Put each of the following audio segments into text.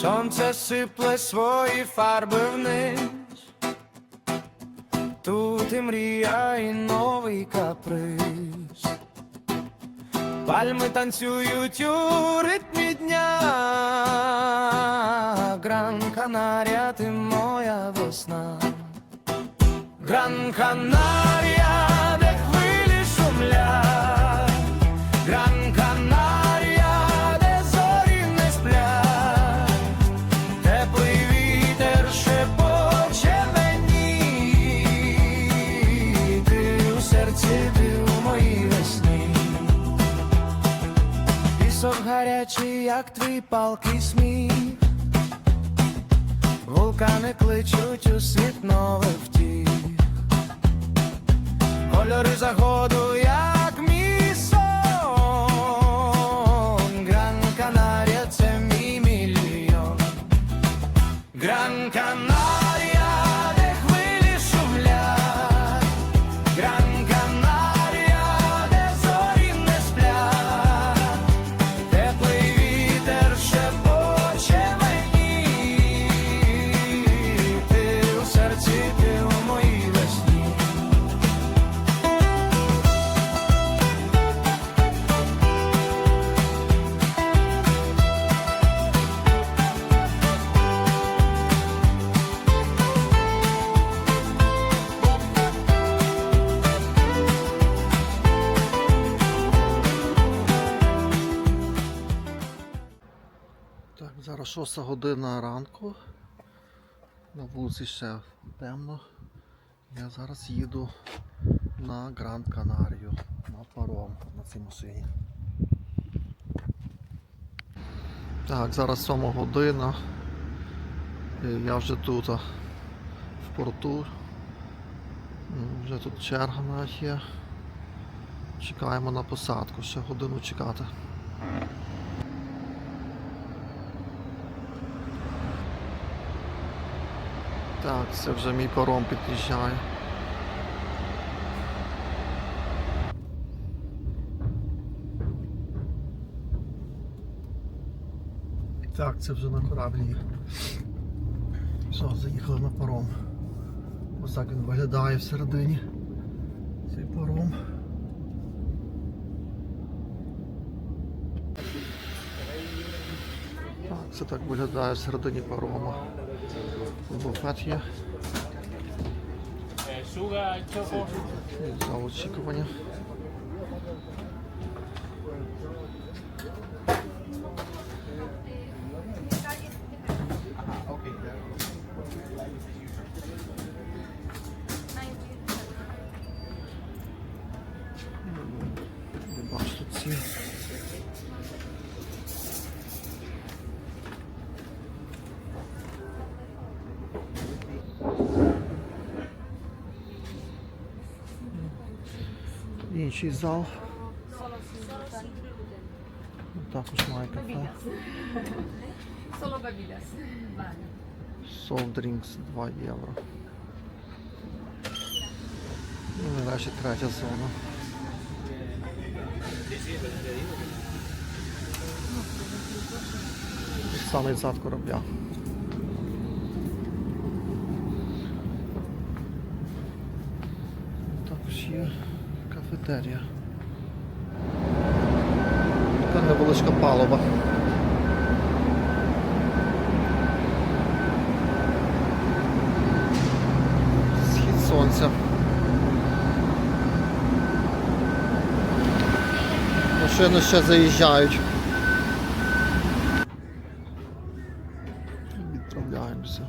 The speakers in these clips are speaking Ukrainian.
Сонце сипле свої фарби вниз. Тут і мрія, і новий каприз. Пальми танцюють у ритмі дня. Гран Канарія, ти моя весна. Гран Канарія, палкий сміх. Вулкани кличуть у світ нових втіх. Кольори заходу, 6 година ранку. На вулиці ще темно. Я зараз їду на Гранд Канарію на паром на цій машині. Так, зараз 7 година. Я вже тут в порту. Вже тут черга навіть є. Чекаємо на посадку, ще годину чекати. Так, це вже мій паром під'їжджає. Так, це вже на кораблі. Все, заїхали на паром. Ось так він виглядає всередині. Цей паром. Так, це так виглядає всередині парома. Łobopatia. Znowu szykowania. Zobaczcie. Інший зал. Також має кафе. Solo bebidas. Vale. Soft drinks 2 євро. Ну і далі третя зона. Самий зад корабля. Також є Кафетерія. Така невеличка палуба. Схід сонця. Машини ще заїжджають. Відправляємося.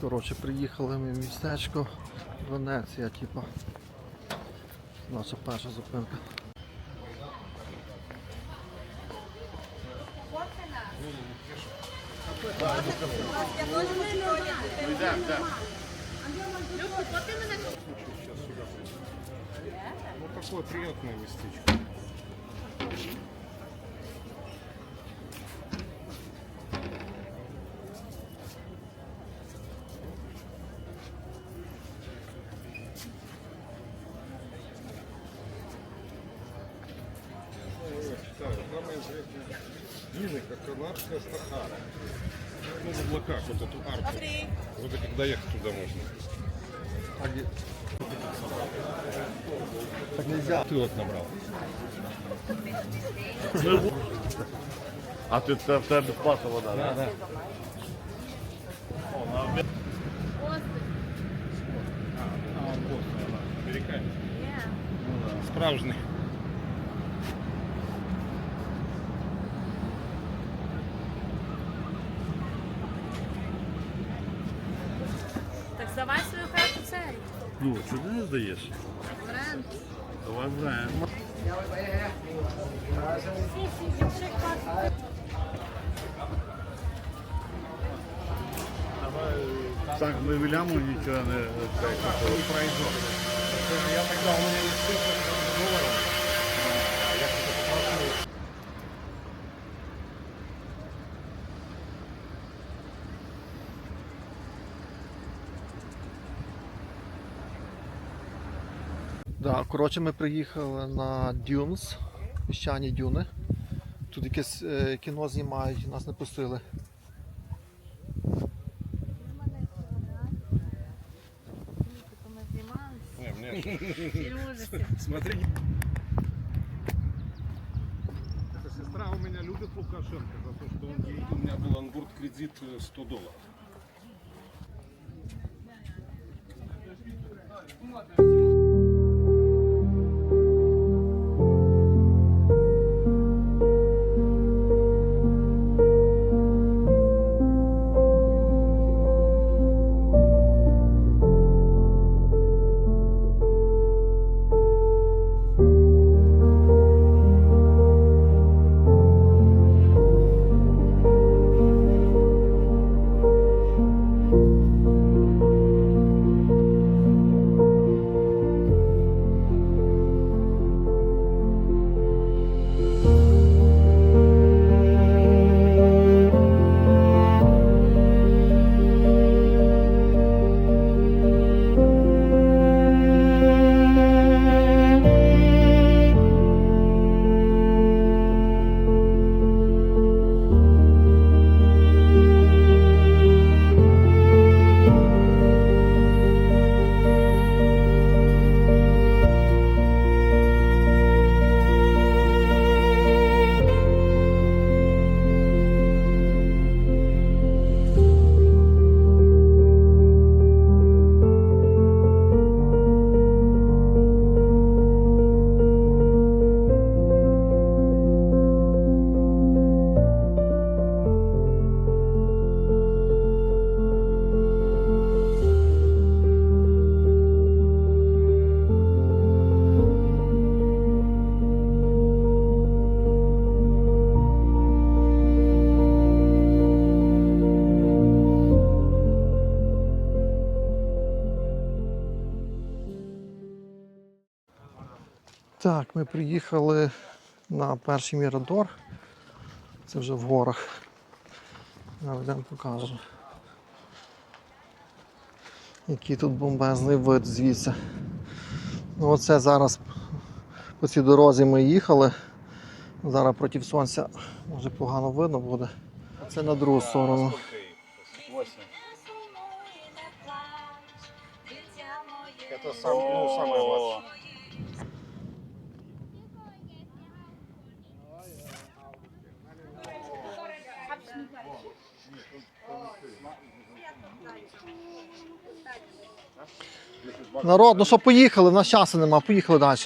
Коротше, приїхали ми в містечко Венеція, типа. Наша перша зупинка. Ну такое приятное местечко. картины, как канадская стахара. Ну, в облаках вот эту арку. Вот как доехать туда можно. А где? Так нельзя. Ты вот набрал. А ты тебя бесплатно вода, да? Да, да. А, ну справжний. Ну, що ти не здаєш? Бренд. Давай граємо. Так, ми в ляму нічого не Я тогда у меня есть коротше, ми приїхали на Dunes, піщані дюни. Тут якесь е, кіно знімають, нас не пустили. Ми знімалися. Не, мне Фільм ужасів. Смотри. Это сестра у меня любит Лукашенко за то, что он ей, у меня был ангурт кредит э, 100 долларов. Так, ми приїхали на перший Мірадор. Це вже в горах. Вам покажу. Який тут бомбезний вид звідси. Ну, оце зараз по цій дорозі ми їхали. Зараз проти сонця може погано видно буде. А це на другу сторону. Это сам, ну. Народ, ну що поїхали, в нас часу нема, поїхали далі.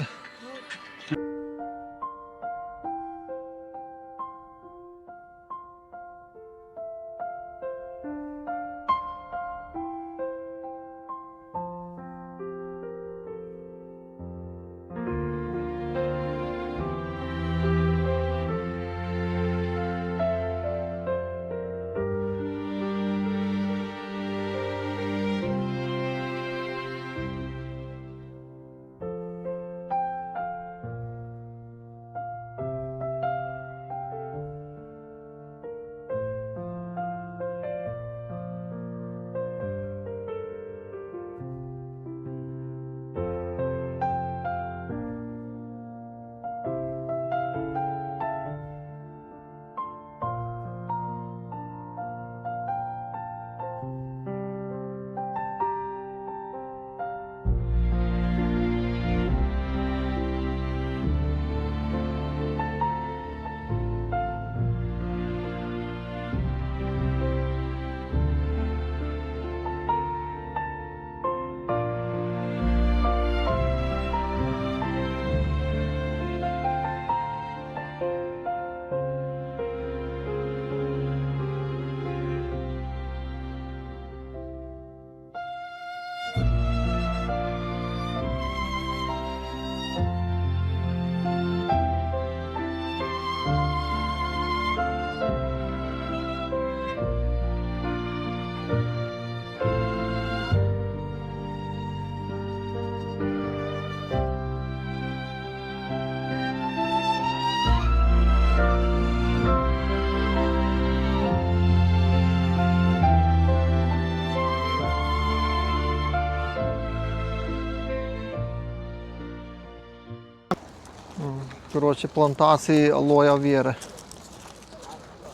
Коротше, плантації алоя віри.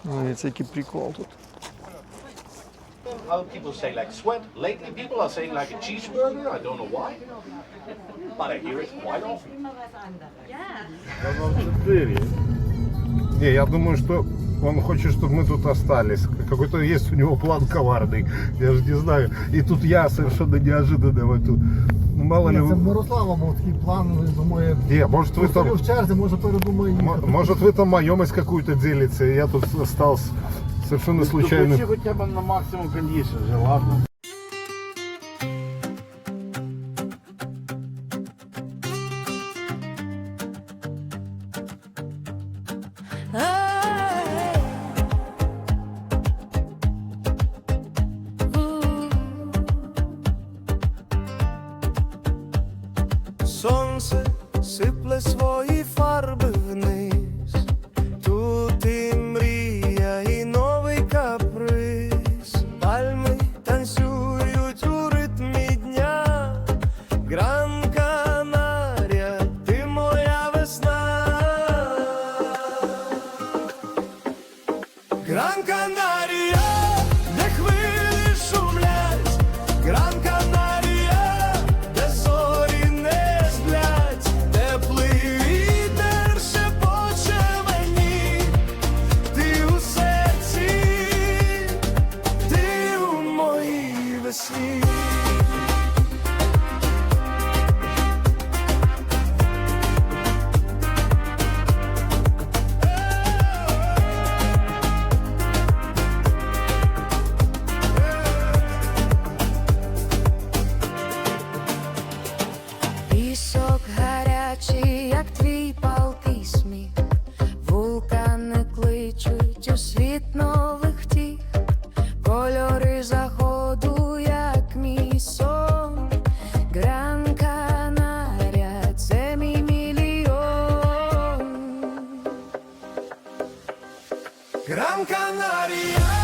Дивіться, який прикол тут. Other people say like sweat. Lately, people are saying like a cheeseburger. I don't know why, but I hear it quite often. Не, я думаю, что он хочет, чтобы мы тут остались. Какой-то есть у него план коварный. Я же не знаю. И тут я совершенно неожиданно в эту... Ну, мало ли... Це вы- Мирослава мав такий план, він думає, Не, может вы там... в черзі, може передумає м- Может вы там маемость какую-то делите, и я тут остался совершенно случайно. Включи хоча б на максимум кондішн вже, ладно. Сонце сипле свої фарби вниз. Тут і мрія, і новий каприз. Пальми танцюють у ритмі дня. Гран Канарія, ти моя весна. Гран Гран Канарія,